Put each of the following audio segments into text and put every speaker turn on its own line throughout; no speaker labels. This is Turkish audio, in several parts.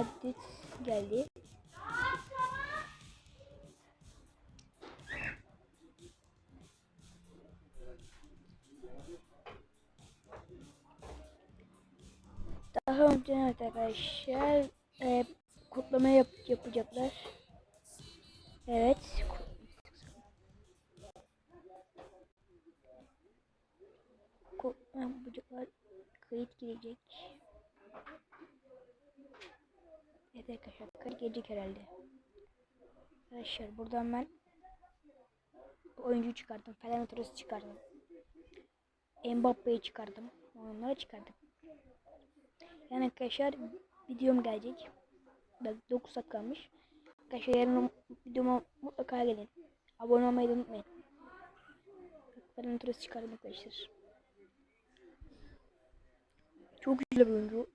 adet geldi. Daha önce arkadaşlar e, kutlama yap, yapacaklar. Evet. Kutlama yapacaklar. Kayıt girecek. Evet arkadaşlar girecek herhalde. Arkadaşlar buradan ben oyuncu çıkardım. Falan Torres'i çıkardım. Mbappe'yi çıkardım. Onları çıkardım. Yani arkadaşlar videom gelecek. Bak 9 saat kalmış. Arkadaşlar yarın videoma mutlaka gelin. Abone olmayı da unutmayın. Falan Torres'i çıkardım arkadaşlar. Çok güzel bir oyuncu.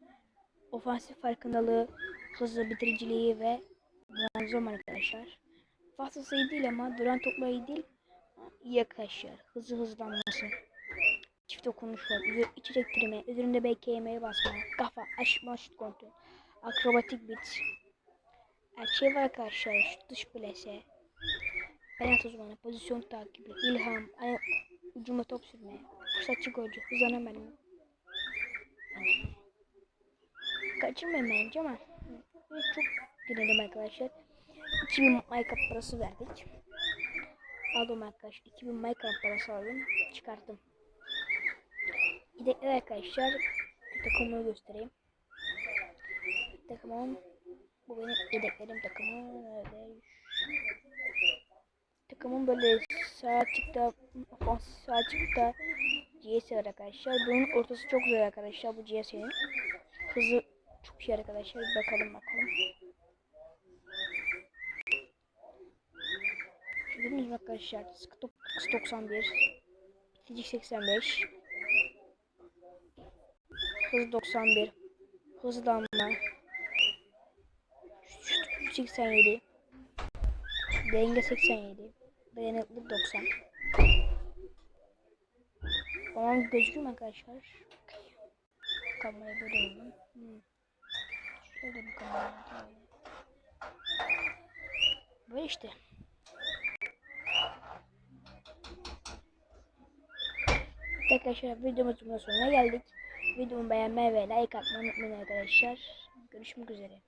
Ofansif farkındalığı, hızlı bitiriciliği ve muazzam arkadaşlar. Fazlası iyi değil ama duran topla iyi değil. İyi arkadaşlar. Hızlı hızlanması. Çift dokunuş var. İçi çektirme. Üzerinde BKM'ye basma. Kafa, açma, şut kontrol. Akrobatik bit. Her şey var arkadaşlar. Şut dış plase. Penaltı uzmanı. Pozisyon takibi. ilham. Ay, ucuma top sürme. Fırsatçı golcü. Hızlanan benim. Kaçırmayın bence ama çok girelim arkadaşlar. 2000 Minecraft parası verdik. Aldım arkadaşlar. 2000 Minecraft parası aldım. Çıkarttım. Yedekler arkadaşlar. Takımımı göstereyim. Takımım. Bu benim yedeklerim takımı. Nerede? Takımım böyle sağ açıkta, sağ açıkta CS var arkadaşlar. Bunun ortası çok güzel arkadaşlar bu CS'nin. Hızı çok iyi arkadaşlar. Bakalım bakalım. Gördünüz mü arkadaşlar? Sıkı 91 Fizik 85 Hız 91 Hızlanma Şut 87 Denge 87 Dayanıklılık 90 Tamam gözüküyor mu arkadaşlar? Kamerayı böyle. Hmm. Şöyle bir kamera. Böyle işte. Arkadaşlar videomuzun sonuna geldik. Videomu beğenmeyi ve like atmayı unutmayın arkadaşlar. Görüşmek üzere.